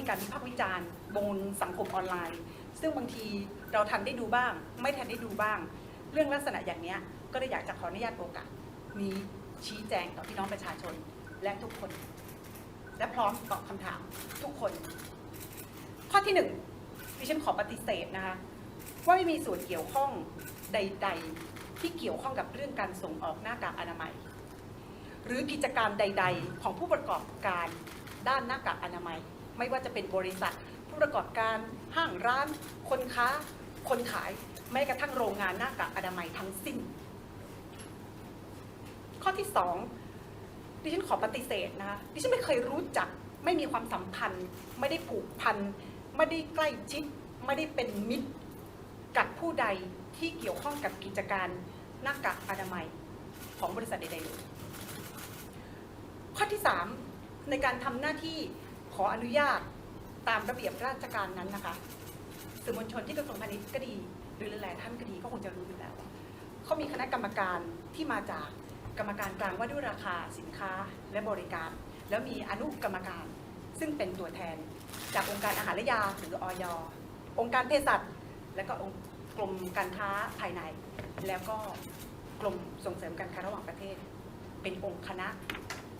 มีการวิพากษ์วิจารณ์บนสังคมออนไลน์ ซึ่งบางทีเราทันได้ดูบ้าง ไม่ทันได้ดูบ้าง เรื่องลักษณะอย่างนี้ก็เลยอยากจะขออนุญาตโอกาสนี้ชี้แจงต่อพี่น้องประชาชนและทุกคน และพร้อมตอบคำถามทุกคน ข้อที่หนึ่งดิฉันขอปฏิเสธนะคะว่าไม่มีส่วนเกี่ยวข้องใด ๆ ที่เกี่ยวข้องกับเรื่องการส่งออกหน้ากากอนามัย หรือกิจการใด ๆ ของผู้ประกอบการด้านหน้ากากอนามัย ไม่ว่าจะเป็นบริษัท ผู้ประกอบการห้างร้าน คนค้า คนขายแม้กระทั่งโรงงานหน้ากากอนามัยทั้งสิ้น ข้อที่สองดิฉันขอปฏิเสธนะคะดิฉันไม่เคยรู้จัก ไม่มีความสัมพันธ์ ไม่ได้ผูกพันไม่ได้ใกล้ชิด ไม่ได้เป็นมิตร กับผู้ใดที่เกี่ยวข้องกับกิจการหน้ากากอนามัยของบริษัทใดๆเลยข้อที่ 3 ในการทำหน้าที่ ขออนุญาตตามระเบียบราชการนั้นนะคะสื่อมวลชนที่กระทรวงพาณิชย์ก็ดี หรือหลายๆท่านก็ดีก็คงจะรู้อยู่แล้วเขามีคณะกรรมการที่มาจากกรรมการกลางว่าด้วยราคาสินค้าและบริการ แล้วมีอนุกรรมการ ซึ่งเป็นตัวแทน จากองค์การอาหารและยาหรืออยองค์การเภสัชและก็องค์กรมการค้าภายใน แล้วก็กรมส่งเสริมการค้าระหว่างประเทศ เป็นองค์คณะ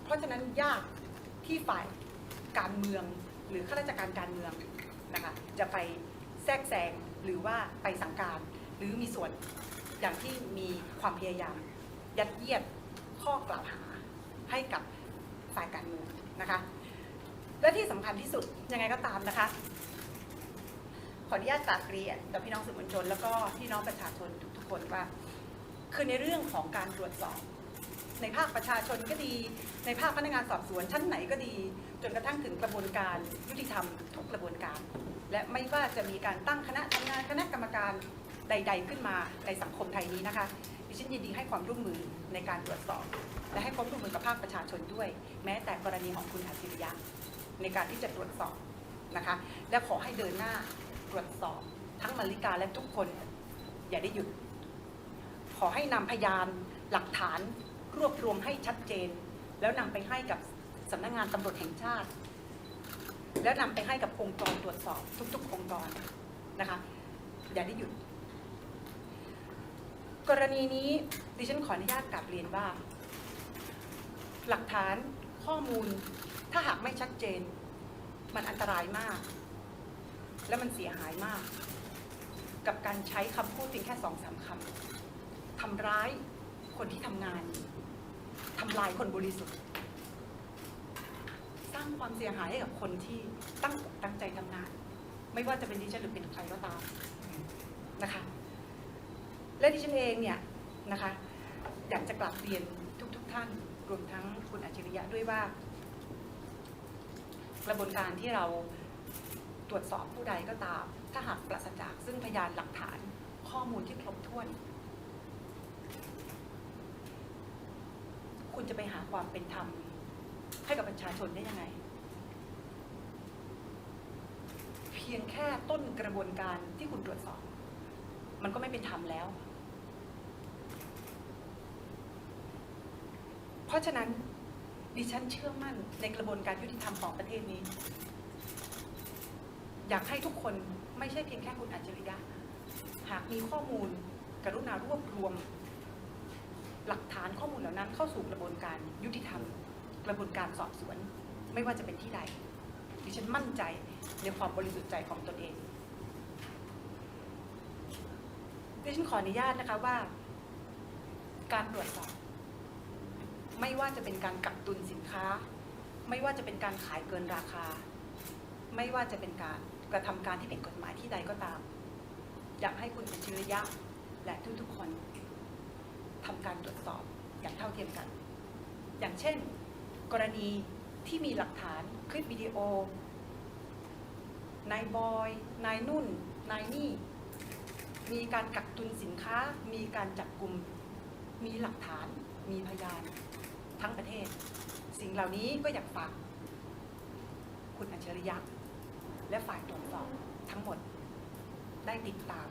เพราะฉะนั้นยากที่ฝ่าย การเมือง หรือข้าราชการการเมืองนะคะจะไปแทรกแซงหรือว่าไปสั่งการ หรือมีส่วนอย่างที่มีความพยายาม ยัดเยียดข้อกล่าวหาให้กับฝ่ายการเมืองนะคะและที่สำคัญที่สุดยังไงก็ตามนะคะ ขออนุญาตกราบเรียนต่อพี่น้องสื่อมวลชน แล้วก็พี่น้องประชาชนทุกๆคนว่า คือในเรื่องของการตรวจสอบ ในภาคประชาชนก็ดี ในภาคพนักงานสอบสวนชั้นไหนก็ดี จนกระทั่งถึงกระบวนการยุติธรรมทุกกระบวนการ และไม่ว่าจะมีการตั้งคณะทำงานคณะกรรมการใด ๆ ขึ้นมาในสังคมไทยนี้นะคะดิฉันยินดีให้ความร่วมมือในการตรวจสอบ และให้ความร่วมมือกับภาคประชาชนด้วย แม้แต่กรณีของคุณอัจฉริยะในการที่จะตรวจสอบนะคะ และขอให้เดินหน้าตรวจสอบ ทั้งมาริกาและทุกคนอย่าได้หยุด ขอให้นำพยานหลักฐาน รวบรวมให้ชัดเจน แล้วนำไปให้กับสำนักงานตำรวจแห่งชาติ แล้วนำไปให้กับองค์กรตรวจสอบทุก ๆ องค์กรนะคะอย่าได้หยุด กรณีนี้ดิฉันขออนุญาตกลับเรียนว่า หลักฐานข้อมูลถ้าหากไม่ชัดเจน มันอันตรายมาก และมันเสียหายมาก กับการใช้คำพูดเพียงแค่สองสามคำทำร้าย คนที่ทำงานทำลายคนบริสุทธิ์ สร้างความเสียหายให้กับคนที่ตั้งอกตั้งใจทำงาน ไม่ว่าจะเป็นดิฉันหรือเป็นใครก็ตามนะคะ และดิฉันเองเนี่ยนะคะ อยากจะกลับเรียนทุกๆทท่านรวมทั้งคุณอัจฉริยะด้วยว่า กระบวนการที่เราตรวจสอบผู้ใดก็ตาม ถ้าหากปราศจากซึ่งพยานหลักฐานข้อมูลที่ครบถ้วน คุณจะไปหาความเป็นธรรม ให้กับประชาชนได้ยังไง เพียงแค่ต้นกระบวนการที่คุณตรวจสอบ มันก็ไม่เป็นธรรมแล้ว เพราะฉะนั้นดิฉันเชื่อมั่นในกระบวนการยุติธรรมของประเทศนี้ อยากให้ทุกคนไม่ใช่เพียงแค่คุณอัจฉริยะหากมีข้อมูลกรุณารวบรวม หลักฐานข้อมูลเหล่านั้นเข้าสู่กระบวนการยุติธรรม กระบวนการสอบสวน ไม่ว่าจะเป็นที่ใด ดิฉันมั่นใจในความบริสุทธิ์ใจของตนเองดิฉันขออนุญาตนะคะว่า การตรวจสอบ ไม่ว่าจะเป็นการกักตุนสินค้า ไม่ว่าจะเป็นการขายเกินราคา ไม่ว่าจะเป็นการกระทำการที่เป็นกฎหมายที่ใดก็ตาม อยากให้คุณอัจฉริยะและทุกๆคน ทำการตรวจสอบอย่างเท่าเทียมกัน อย่างเช่น กรณีที่มีหลักฐานคลิปวิดีโอนายบอย นายนุ่น นายนี่ มีการกักตุนสินค้า มีการจับกลุ่ม มีหลักฐาน มีพยานทั้งประเทศ สิ่งเหล่านี้ก็อยากฝากคุณอัจฉริยะ และฝ่ายตรวจสอบทั้งหมดได้ติดตาม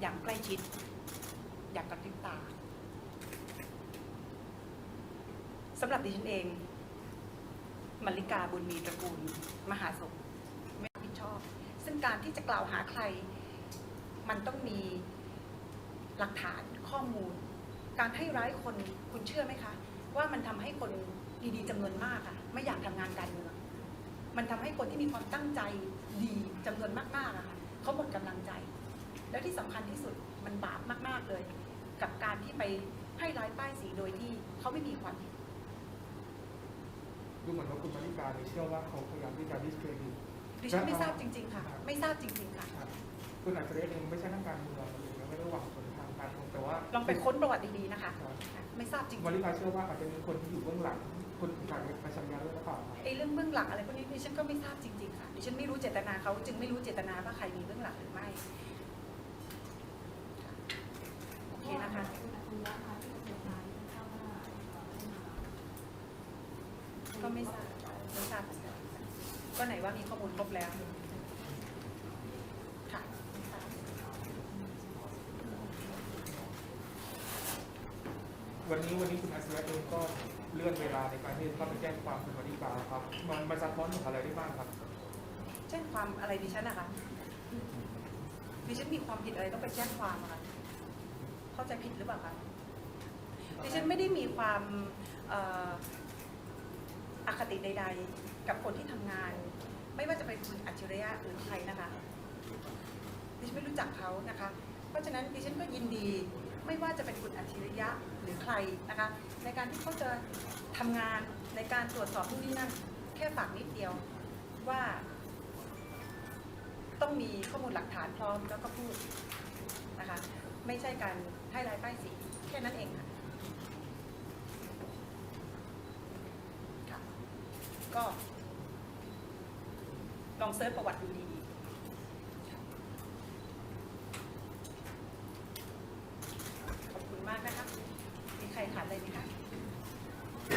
อย่างใกล้ชิด อย่างกระพริบตา สำหรับดิฉันเองมลลิกาบุญมีตระกูล มหาศพไม่ผิดชอบ ซึ่งการที่จะกล่าวหาใคร มันต้องมีหลักฐานข้อมูล การให้ร้ายคนคุณเชื่อไหมคะ ว่ามันทำให้คนดีๆจำนวนมากอะไม่อยากทำงานการเมืองมันทำให้คนที่มีความตั้งใจดีจำนวนมากๆอะค่ะเขาหมดกำลังใจ แล้วที่สำคัญที่สุดมันบาปมาก ๆเลย กับการที่ไปให้ร้ายป้ายสีโดยที่เขาไม่มีความผิด ดูเหมือนว่าคุณมาริกาเนี่ยเชื่อว่าเขาพยายามที่จะดิสเครดิตดิฉันไม่ทราบจริงๆค่ะ ไม่ทราบจริงๆค่ะ คุณอัจฉริยะเองไม่ใช่นักการเมืองหรือไม่ได้หวังผลทางการเมืองแต่ว่าลองไปค้นประวัติดีๆนะคะครับไม่ทราบจริงมาริกาเชื่อว่าอาจจะมีคนที่อยู่เบื้องหลังคนถึงการประชัญญาด้วยหรือเปล่าครับๆไอ้เรื่องเบื้องหลังอะไรพวกนี้ดิฉันก็ไม่ทราบจริงๆค่ะดิฉันไม่รู้เจตนาเขาจึงไม่รู้เจตนาว่าใครมีเบื้องหลังหรือไม่โอเคนะคะ ก็ ไม่ทราบไม่ทราบเหมือนกันก็ไหนว่ามีข้อมูลครบแล้วค่ะไม่ทราบวันนี้วันนี้คุณอัจฉริยะเองก็เลื่อนเวลาในการที่จะเข้าไปแจ้งความคุณมาริกาครับมันมันสะท้อนถึงอะไรได้บ้างครับแจ้งความอะไรดิฉันนะคะดิฉันมีความผิดอะไรต้องไปแจ้งความอะคะเข้าใจผิดหรือเปล่าคะดิฉันไม่ได้มีความเอคติใด ๆ กับคนที่ทำงาน ไม่ว่าจะเป็นคุณอัจฉริยะหรือใครนะคะดิฉันไม่รู้จักเขานะคะ เพราะฉะนั้นดิฉันก็ยินดีไม่ว่าจะเป็นคุณอัจฉริยะหรือใครนะคะ ในการที่เขาจะทำงานในการตรวจสอบนู่นนี่นั่นแค่ฝากนิดเดียวว่า ต้องมีข้อมูลหลักฐานพร้อมแล้วก็พูดนะคะ ไม่ใช่การให้รายป้ายสีแค่นั้นเองค่ะ ก็ลองเซิร์ชประวัติดูดี